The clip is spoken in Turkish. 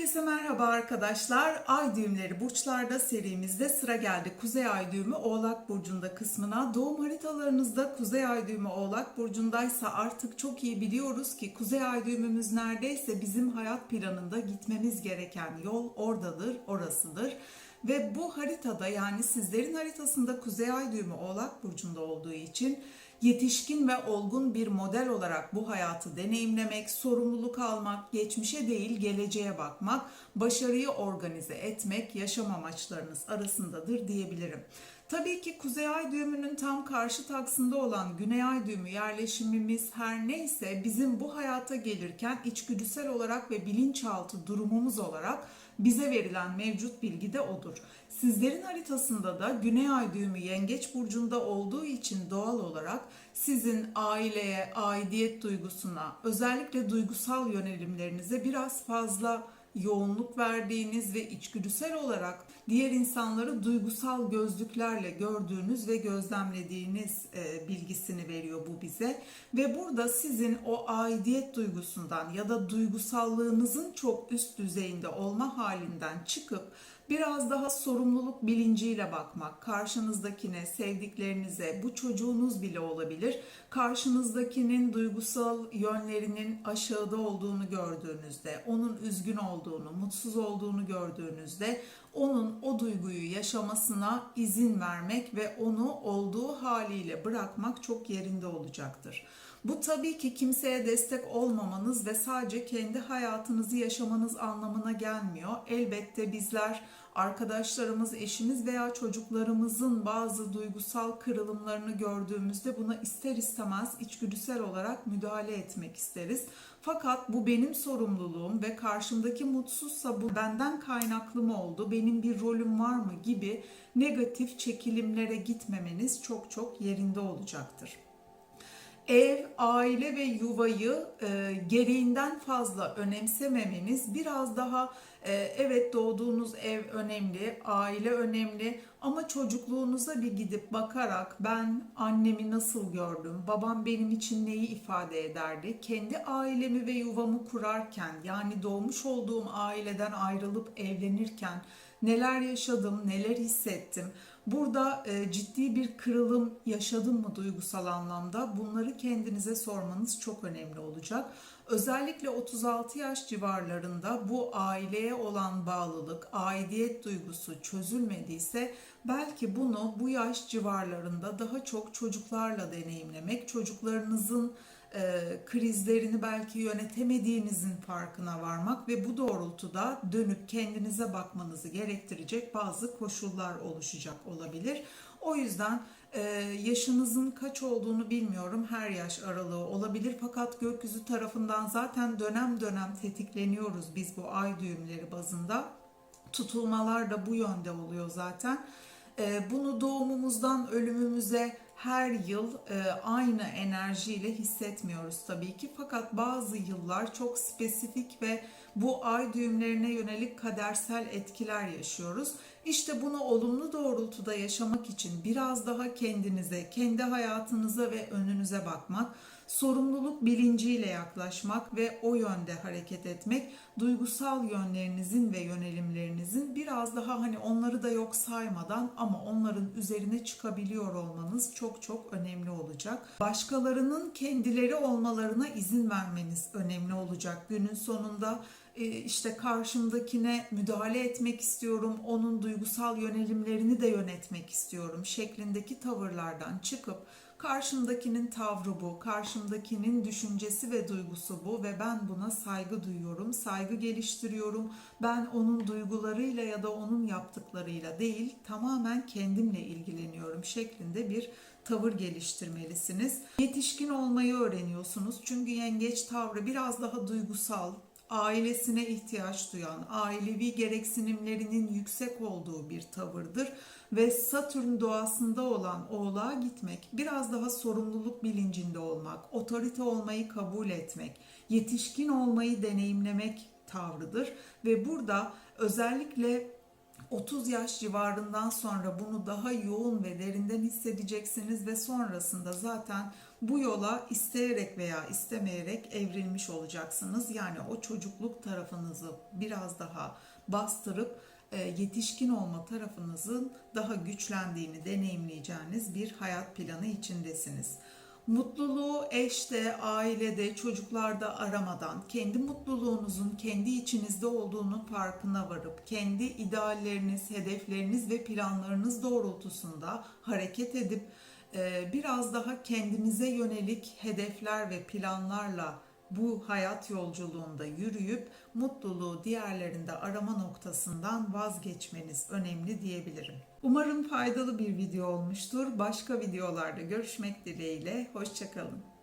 Herkese merhaba arkadaşlar. Ay düğümleri burçlarda serimizde sıra geldi. Kuzey ay düğümü Oğlak burcunda kısmına. Doğum haritalarınızda Kuzey ay düğümü Oğlak burcundaysa artık çok iyi biliyoruz ki Kuzey ay düğümümüz neredeyse bizim hayat planında gitmemiz gereken yol oradadır, orasıdır. Ve bu haritada yani sizlerin haritasında Kuzey ay düğümü Oğlak burcunda olduğu için yetişkin ve olgun bir model olarak bu hayatı deneyimlemek, sorumluluk almak, geçmişe değil geleceğe bakmak, başarıyı organize etmek yaşam amaçlarınız arasındadır diyebilirim. Tabii ki Kuzey Ay düğümünün tam karşı taksında olan Güney Ay düğümü yerleşimimiz her neyse bizim bu hayata gelirken içgüdüsel olarak ve bilinçaltı durumumuz olarak bize verilen mevcut bilgi de odur. Sizlerin haritasında da Güney Ay düğümü Yengeç burcunda olduğu için doğal olarak sizin aileye, aidiyet duygusuna, özellikle duygusal yönelimlerinize biraz fazla yoğunluk verdiğiniz ve içgüdüsel olarak diğer insanları duygusal gözlüklerle gördüğünüz ve gözlemlediğiniz e, bilgisini veriyor bu bize. Ve burada sizin o aidiyet duygusundan ya da duygusallığınızın çok üst düzeyinde olma halinden çıkıp biraz daha sorumluluk bilinciyle bakmak, karşınızdakine, sevdiklerinize, bu çocuğunuz bile olabilir, karşınızdakinin duygusal yönlerinin aşağıda olduğunu gördüğünüzde, onun üzgün olduğunu, mutsuz olduğunu gördüğünüzde onun o duyguyu yaşamasına izin vermek ve onu olduğu haliyle bırakmak çok yerinde olacaktır. Bu tabii ki kimseye destek olmamanız ve sadece kendi hayatınızı yaşamanız anlamına gelmiyor. Elbette bizler arkadaşlarımız, eşimiz veya çocuklarımızın bazı duygusal kırılımlarını gördüğümüzde buna ister istemez içgüdüsel olarak müdahale etmek isteriz. Fakat bu benim sorumluluğum ve karşımdaki mutsuzsa bu benden kaynaklı mı oldu, benim bir rolüm var mı gibi negatif çekilimlere gitmemeniz çok çok yerinde olacaktır ev, aile ve yuvayı e, gereğinden fazla önemsememeniz biraz daha e, evet doğduğunuz ev önemli, aile önemli ama çocukluğunuza bir gidip bakarak ben annemi nasıl gördüm, babam benim için neyi ifade ederdi, kendi ailemi ve yuvamı kurarken yani doğmuş olduğum aileden ayrılıp evlenirken neler yaşadım, neler hissettim, Burada e, ciddi bir kırılım yaşadım mı duygusal anlamda? Bunları kendinize sormanız çok önemli olacak. Özellikle 36 yaş civarlarında bu aileye olan bağlılık, aidiyet duygusu çözülmediyse belki bunu bu yaş civarlarında daha çok çocuklarla deneyimlemek, çocuklarınızın e, krizlerini belki yönetemediğinizin farkına varmak ve bu doğrultuda dönüp kendinize bakmanızı gerektirecek bazı koşullar oluşacak olabilir. O yüzden e, yaşınızın kaç olduğunu bilmiyorum. Her yaş aralığı olabilir fakat gökyüzü tarafından zaten dönem dönem tetikleniyoruz biz bu ay düğümleri bazında. Tutulmalar da bu yönde oluyor zaten. E, bunu doğumumuzdan ölümümüze her yıl e, aynı enerjiyle hissetmiyoruz tabii ki. Fakat bazı yıllar çok spesifik ve bu ay düğümlerine yönelik kadersel etkiler yaşıyoruz. İşte bunu olumlu doğrultuda yaşamak için biraz daha kendinize, kendi hayatınıza ve önünüze bakmak, sorumluluk bilinciyle yaklaşmak ve o yönde hareket etmek, duygusal yönlerinizin ve yönelimlerinizin biraz daha hani onları da yok saymadan ama onların üzerine çıkabiliyor olmanız çok çok önemli olacak. Başkalarının kendileri olmalarına izin vermeniz önemli olacak günün sonunda e, işte karşımdakine müdahale etmek istiyorum, onun duygusal yönelimlerini de yönetmek istiyorum şeklindeki tavırlardan çıkıp karşımdakinin tavrı bu, karşımdakinin düşüncesi ve duygusu bu ve ben buna saygı duyuyorum, saygı geliştiriyorum. Ben onun duygularıyla ya da onun yaptıklarıyla değil, tamamen kendimle ilgileniyorum şeklinde bir tavır geliştirmelisiniz. Yetişkin olmayı öğreniyorsunuz. Çünkü yengeç tavrı biraz daha duygusal, ailesine ihtiyaç duyan, ailevi gereksinimlerinin yüksek olduğu bir tavırdır ve Satürn doğasında olan oğlağa gitmek, biraz daha sorumluluk bilincinde olmak, otorite olmayı kabul etmek, yetişkin olmayı deneyimlemek tavrıdır ve burada özellikle 30 yaş civarından sonra bunu daha yoğun ve derinden hissedeceksiniz ve sonrasında zaten bu yola isteyerek veya istemeyerek evrilmiş olacaksınız. Yani o çocukluk tarafınızı biraz daha bastırıp e, yetişkin olma tarafınızın daha güçlendiğini deneyimleyeceğiniz bir hayat planı içindesiniz. Mutluluğu eşte, ailede, çocuklarda aramadan, kendi mutluluğunuzun kendi içinizde olduğunu farkına varıp, kendi idealleriniz, hedefleriniz ve planlarınız doğrultusunda hareket edip, biraz daha kendinize yönelik hedefler ve planlarla bu hayat yolculuğunda yürüyüp mutluluğu diğerlerinde arama noktasından vazgeçmeniz önemli diyebilirim. Umarım faydalı bir video olmuştur. Başka videolarda görüşmek dileğiyle. Hoşçakalın.